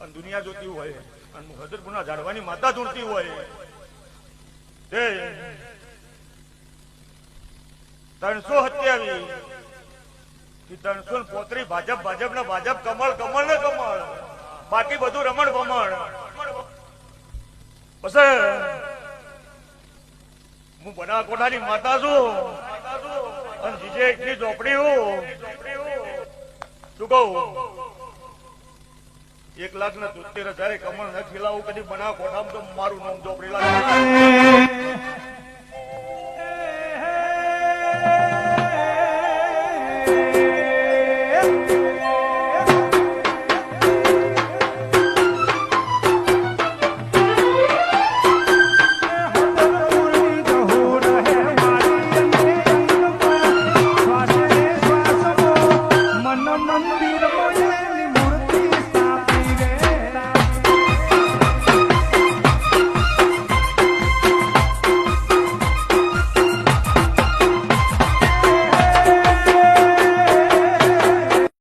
અને દુનિયા જોતી હોય, અને હજરપુરના ઝાડવાની માતા જોડતી હોય. તે ત્રણસો સત્યાવીસ ત્રણસો ને ભાજપ ભાજપ ને ભાજપ કમળ કમળ ને કમળ. બાકી બધું રમણ ભમણ. બસ. હું બનાસકોઠાની માતા છું. અને જીજે એટલી ઝોપડી હું. શું કહું? એક લાખ ને તોતેર હજાર કમળ ન ખીલાવું કદી બના કોઠામ તો મારું નામ ચોપડી લાગે